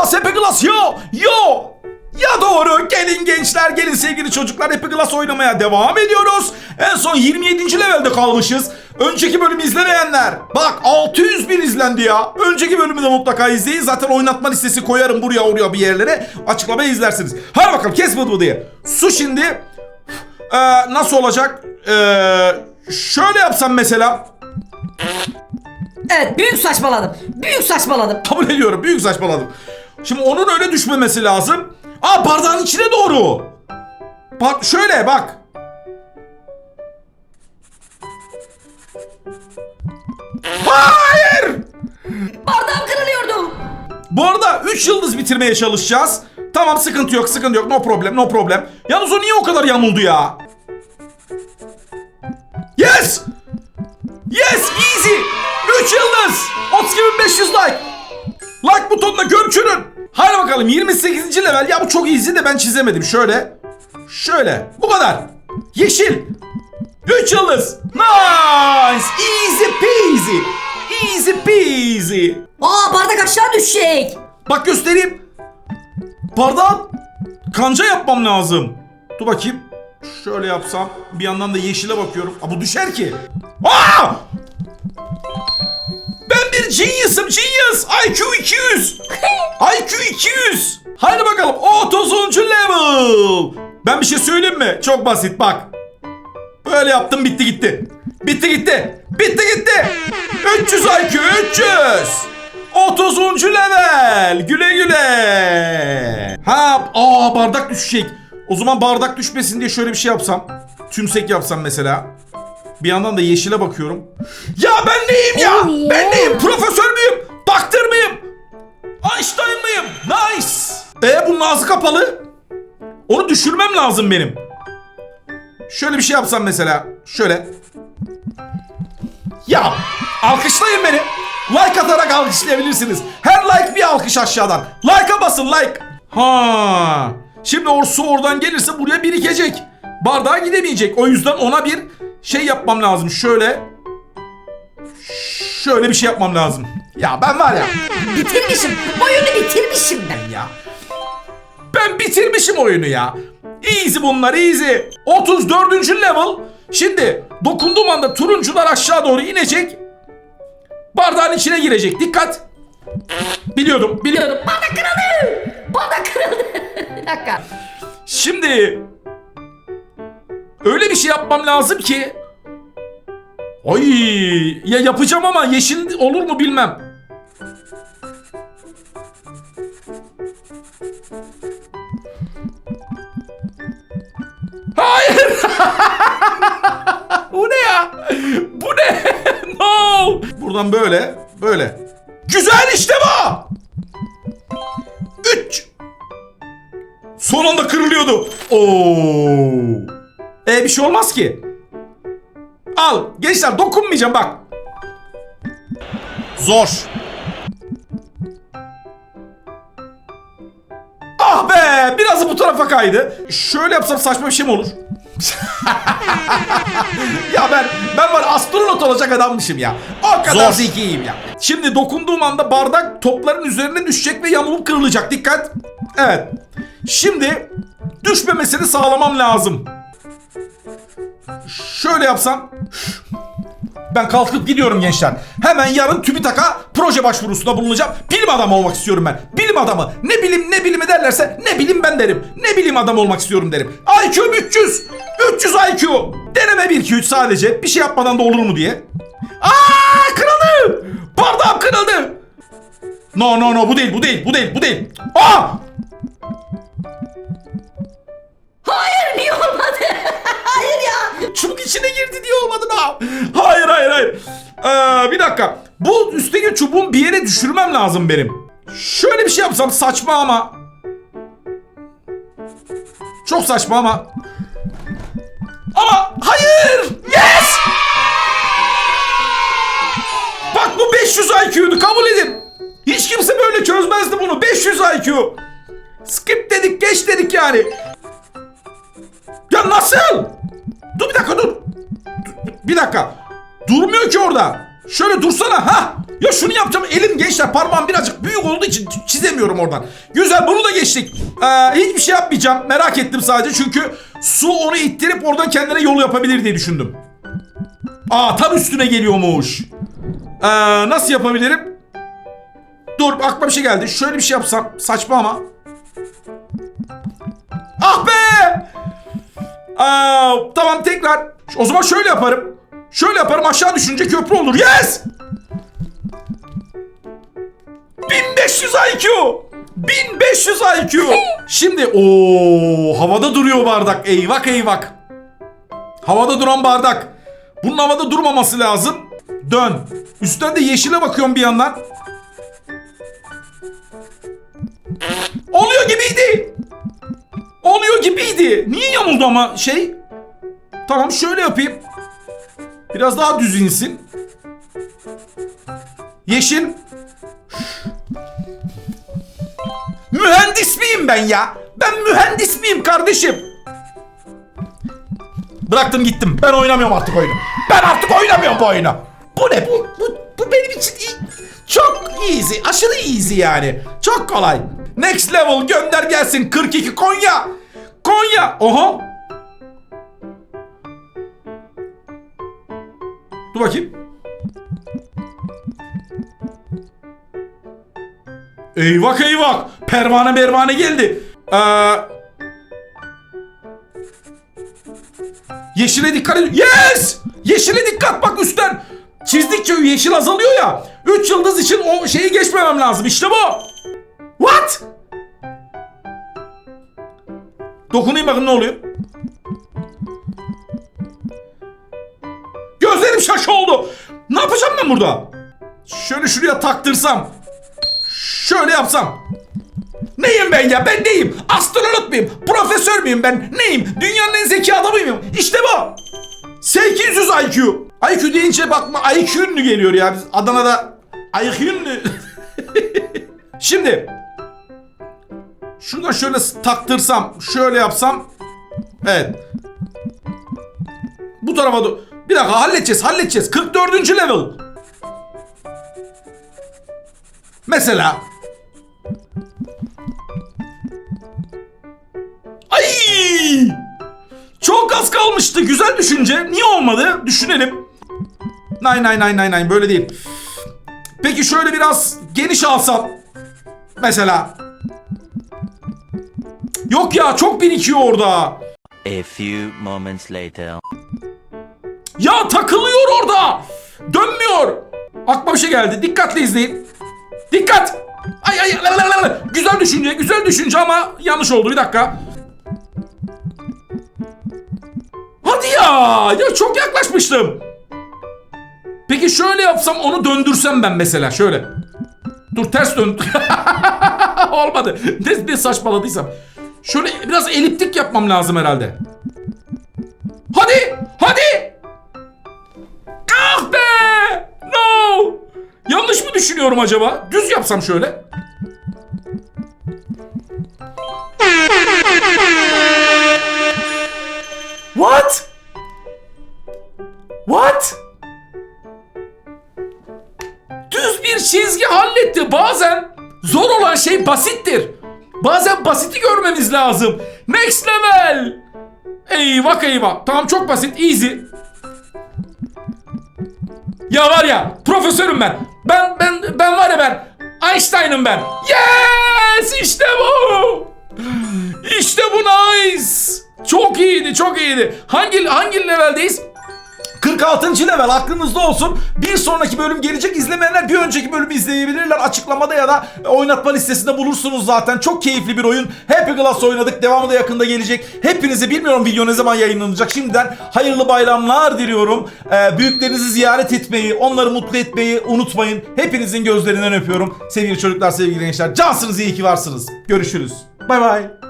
Glass, Happy Glass, yo, yo. Ya doğru. Gelin gençler, gelin sevgili çocuklar. Happy Glass oynamaya devam ediyoruz. En son 27. levelde kalmışız. Önceki bölümü izlemeyenler. Bak 600 bin izlendi ya. Önceki bölümü de mutlaka izleyin. Zaten oynatma listesi koyarım buraya oraya bir yerlere. Açıklamaya izlersiniz. Hadi bakalım kes bu diye. Su şimdi. Ee, nasıl olacak? Ee, şöyle yapsam mesela. Evet büyük saçmaladım. Büyük saçmaladım. Kabul ediyorum. Büyük saçmaladım. Şimdi onun öyle düşmemesi lazım. Aa bardağın içine doğru. Bak şöyle bak. Hayır. Bardağım kırılıyordu. Bu arada 3 yıldız bitirmeye çalışacağız. Tamam sıkıntı yok sıkıntı yok no problem no problem. Yalnız o niye o kadar yamuldu ya? Yes! Yes easy! 3 yıldız! 32.500 like! Like butonuna gömçürün! Hadi bakalım 28. level. Ya bu çok easy de ben çizemedim. Şöyle. Şöyle. Bu kadar. Yeşil. 3 yıldız. Nice! Easy peasy. Easy peasy. Aa bardak aşağı düşecek. Bak göstereyim. Pardon. Kanca yapmam lazım. Dur bakayım. Şöyle yapsam. Bir yandan da yeşile bakıyorum. Aa, bu düşer ki. Aa! Genius'ım genius. IQ 200. IQ 200. Haydi bakalım 30. level. Ben bir şey söyleyeyim mi? Çok basit bak. Böyle yaptım bitti gitti. Bitti gitti. Bitti gitti. 300 IQ 300. 30. level. Güle güle. Ha, aa bardak düşecek. O zaman bardak düşmesin diye şöyle bir şey yapsam. Tümsek yapsam mesela. Bir yandan da yeşile bakıyorum. Ya ben neyim ya? Oh yeah. Ben neyim? Profesör müyüm? Doktor muyum? Einstein mıyım? Nice. E bunun ağzı kapalı. Onu düşürmem lazım benim. Şöyle bir şey yapsam mesela. Şöyle. Ya alkışlayın beni. Like atarak alkışlayabilirsiniz. Her like bir alkış aşağıdan. Like'a basın like. Ha. Şimdi o su oradan gelirse buraya birikecek. Bardağa gidemeyecek. O yüzden ona bir şey yapmam lazım. Şöyle. Şöyle bir şey yapmam lazım. Ya ben var ya. Bitirmişim. Oyunu bitirmişim ben. ya. Ben bitirmişim oyunu ya. Easy bunlar easy. 34. level. Şimdi dokunduğum anda turuncular aşağı doğru inecek. Bardağın içine girecek. Dikkat. Biliyordum. Biliyordum. Bardak kırıldı. Bardak kırıldı. Bir dakika. Şimdi öyle bir şey yapmam lazım ki Ay ya yapacağım ama yeşil olur mu bilmem. Hayır. Bu ne ya? Bu ne? no. Buradan böyle, böyle. Güzel işte bu. 3 Son anda kırılıyordu. Oo. E bir şey olmaz ki. Al gençler dokunmayacağım bak. Zor. Ah be biraz da bu tarafa kaydı. Şöyle yapsam saçma bir şey mi olur? ya ben ben var astronot olacak adammışım ya. O kadar Zor. zekiyim ya. Şimdi dokunduğum anda bardak topların üzerine düşecek ve yamulup kırılacak. Dikkat. Evet. Şimdi düşmemesini sağlamam lazım. Şöyle yapsam. Ben kalkıp gidiyorum gençler. Hemen yarın TÜBİTAK'a proje başvurusunda bulunacağım. Bilim adamı olmak istiyorum ben. Bilim adamı. Ne bilim ne bilimi derlerse ne bilim ben derim. Ne bilim adamı olmak istiyorum derim. IQ'm 300. 300 IQ. Deneme 1 2 3 sadece. Bir şey yapmadan da olur mu diye. Aa kırıldı. Bardağım kırıldı. No no no bu değil bu değil bu değil bu değil. Aa Hayır niye olmadı? Hayır ya. Çubuk içine girdi diye olmadı da. Hayır hayır hayır. Ee, bir dakika. Bu üstteki çubuğun bir yere düşürmem lazım benim. Şöyle bir şey yapsam saçma ama. Çok saçma ama. Ama hayır. Yes. Bak bu 500 IQ'ydu kabul edin. Hiç kimse böyle çözmezdi bunu. 500 IQ. Skip dedik geç dedik yani. Ya nasıl? Dur bir dakika dur. Bir dakika. Durmuyor ki orada. Şöyle dursana ha. Ya şunu yapacağım elim gençler parmağım birazcık büyük olduğu için çizemiyorum oradan. Güzel bunu da geçtik. Ee, hiçbir şey yapmayacağım merak ettim sadece çünkü su onu ittirip oradan kendine yol yapabilir diye düşündüm. Aa tam üstüne geliyormuş. Ee, nasıl yapabilirim? Dur aklıma bir şey geldi. Şöyle bir şey yapsam saçma ama. Ah be! Aa, tamam tekrar. O zaman şöyle yaparım. Şöyle yaparım aşağı düşünce köprü olur. Yes! 1500 IQ! 1500 IQ! Şimdi o havada duruyor bardak. Eyvak eyvak. Havada duran bardak. Bunun havada durmaması lazım. Dön. Üstten de yeşile bakıyorum bir yandan. Oluyor gibiydi. Oluyor gibiydi. Niye yamuldu ama şey? Tamam şöyle yapayım. Biraz daha düz insin. Yeşil. Mühendis miyim ben ya? Ben mühendis miyim kardeşim? Bıraktım gittim. Ben oynamıyorum artık oyunu. Ben artık oynamıyorum bu oyunu. Bu ne? Bu, bu, bu benim için iyi. Çok easy. Aşırı easy yani. Çok kolay. Next level gönder gelsin. 42 Konya. Konya. Oha. Dur bakayım. Eyvak eyvak. Pervane pervane geldi. Ee, yeşile dikkat edin. Yes! Yeşile dikkat bak üstten. Çizdikçe yeşil azalıyor ya. 3 yıldız için o şeyi geçmemem lazım. İşte bu. What? Dokunayım bakın ne oluyor. Gözlerim şaş oldu. Ne yapacağım ben burada? Şöyle şuraya taktırsam. Şöyle yapsam. Neyim ben ya? Ben neyim? Astronot muyum? Profesör müyüm ben? Neyim? Dünyanın en zeki adamı mıyım? İşte bu. 800 IQ. IQ deyince bakma IQ geliyor ya. Biz Adana'da IQ. Şimdi. Şuradan şöyle taktırsam, şöyle yapsam. Evet. Bu tarafa do- Bir dakika halledeceğiz, halledeceğiz. 44. level. Mesela. Ay! Çok az kalmıştı. Güzel düşünce. Niye olmadı? Düşünelim. Nine nine nine nine nine böyle değil. Peki şöyle biraz geniş alsam. Mesela. Yok ya çok birikiyor orada. A few moments later. Ya takılıyor orada. Dönmüyor. Aklıma bir şey geldi. Dikkatli izleyin. Dikkat. Ay ay la, la, la. Güzel düşünce, güzel düşünce ama yanlış oldu. Bir dakika. Hadi ya. Ya çok yaklaşmıştım. Peki şöyle yapsam onu döndürsem ben mesela şöyle. Dur ters dön. Olmadı. Ne, ne saçmaladıysam. Şöyle biraz eliptik yapmam lazım herhalde. Hadi! Hadi! Ah be! No! Yanlış mı düşünüyorum acaba? Düz yapsam şöyle. What? What? Düz bir çizgi halletti. Bazen zor olan şey basittir. Bazen basiti görmemiz lazım. Next level. Eyvah eyvah. Tamam çok basit. Easy. Ya var ya profesörüm ben. Ben ben ben var ya ben. Einstein'ım ben. Yes işte bu. İşte bu nice. Çok iyiydi çok iyiydi. Hangi hangi leveldeyiz? 46. level aklınızda olsun. Bir sonraki bölüm gelecek. İzlemeyenler bir önceki bölümü izleyebilirler. Açıklamada ya da oynatma listesinde bulursunuz zaten. Çok keyifli bir oyun. Happy Glass oynadık. Devamı da yakında gelecek. Hepinize bilmiyorum video ne zaman yayınlanacak. Şimdiden hayırlı bayramlar diliyorum. Ee, büyüklerinizi ziyaret etmeyi, onları mutlu etmeyi unutmayın. Hepinizin gözlerinden öpüyorum. Sevgili çocuklar, sevgili gençler. Cansınız iyi ki varsınız. Görüşürüz. Bay bay.